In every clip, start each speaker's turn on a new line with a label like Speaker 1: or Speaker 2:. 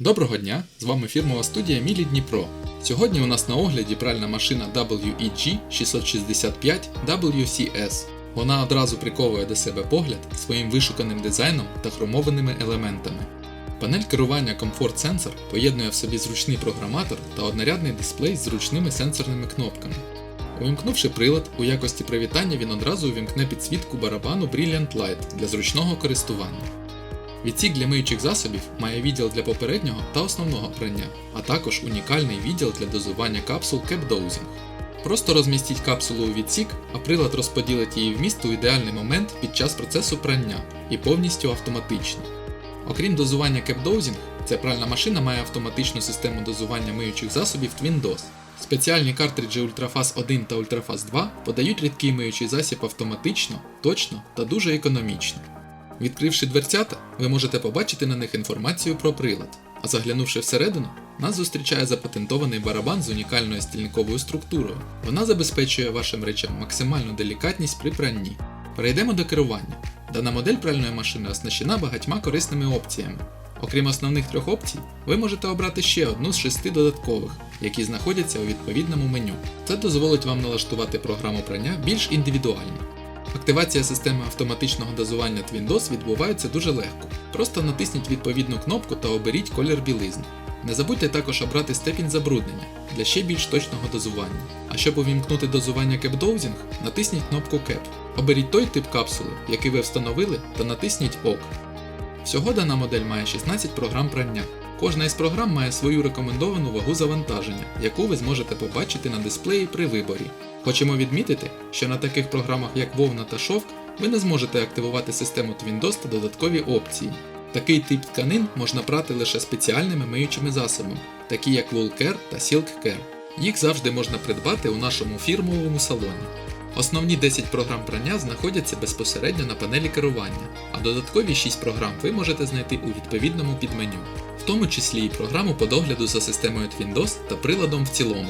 Speaker 1: Доброго дня! З вами фірмова студія Мілі Дніпро. Сьогодні у нас на огляді пральна машина WEG 665 WCS. Вона одразу приковує до себе погляд своїм вишуканим дизайном та хромованими елементами. Панель керування Comfort Sensor поєднує в собі зручний програматор та однорядний дисплей з зручними сенсорними кнопками. Увімкнувши прилад, у якості привітання він одразу увімкне підсвітку барабану Brilliant Light для зручного користування. Відсік для миючих засобів має відділ для попереднього та основного прання, а також унікальний відділ для дозування капсул Dosing. Просто розмістіть капсулу у відсік, а прилад розподілить її вміст у ідеальний момент під час процесу прання і повністю автоматично. Окрім дозування Dosing, ця пральна машина має автоматичну систему дозування миючих засобів TwinDOS. Спеціальні картриджі Ultrafast 1 та Ultrafast 2 подають рідкий миючий засіб автоматично, точно та дуже економічно. Відкривши дверцята, ви можете побачити на них інформацію про прилад, а заглянувши всередину, нас зустрічає запатентований барабан з унікальною стільниковою структурою. Вона забезпечує вашим речам максимальну делікатність при пранні. Перейдемо до керування. Дана модель пральної машини оснащена багатьма корисними опціями. Окрім основних трьох опцій, ви можете обрати ще одну з шести додаткових, які знаходяться у відповідному меню. Це дозволить вам налаштувати програму прання більш індивідуально. Активація системи автоматичного дозування TwinDOS відбувається дуже легко. Просто натисніть відповідну кнопку та оберіть колір білизни. Не забудьте також обрати степінь забруднення для ще більш точного дозування. А щоб увімкнути дозування Dosing, натисніть кнопку Cap. Оберіть той тип капсули, який ви встановили, та натисніть ОК. Всього дана модель має 16 програм прання. Кожна із програм має свою рекомендовану вагу завантаження, яку ви зможете побачити на дисплеї при виборі. Хочемо відмітити, що на таких програмах як вовна та шовк ви не зможете активувати систему TwinDOS та додаткові опції. Такий тип тканин можна прати лише спеціальними миючими засобами, такі як Wool Care та Silk Care. Їх завжди можна придбати у нашому фірмовому салоні. Основні 10 програм прання знаходяться безпосередньо на панелі керування, а додаткові 6 програм ви можете знайти у відповідному підменю, в тому числі і програму по догляду за системою Windows та приладом в цілому.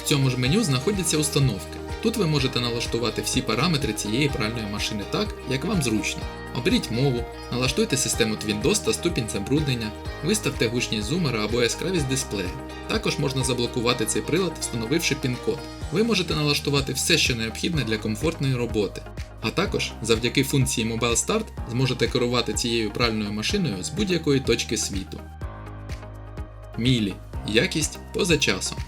Speaker 1: В цьому ж меню знаходяться установки. Тут ви можете налаштувати всі параметри цієї пральної машини так, як вам зручно. Оберіть мову, налаштуйте систему TwinDOS та ступінь забруднення, виставте гучність зумера або яскравість дисплею. Також можна заблокувати цей прилад, встановивши пін-код. Ви можете налаштувати все, що необхідне для комфортної роботи. А також завдяки функції Mobile Start зможете керувати цією пральною машиною з будь-якої точки світу. Мілі. Якість поза часом.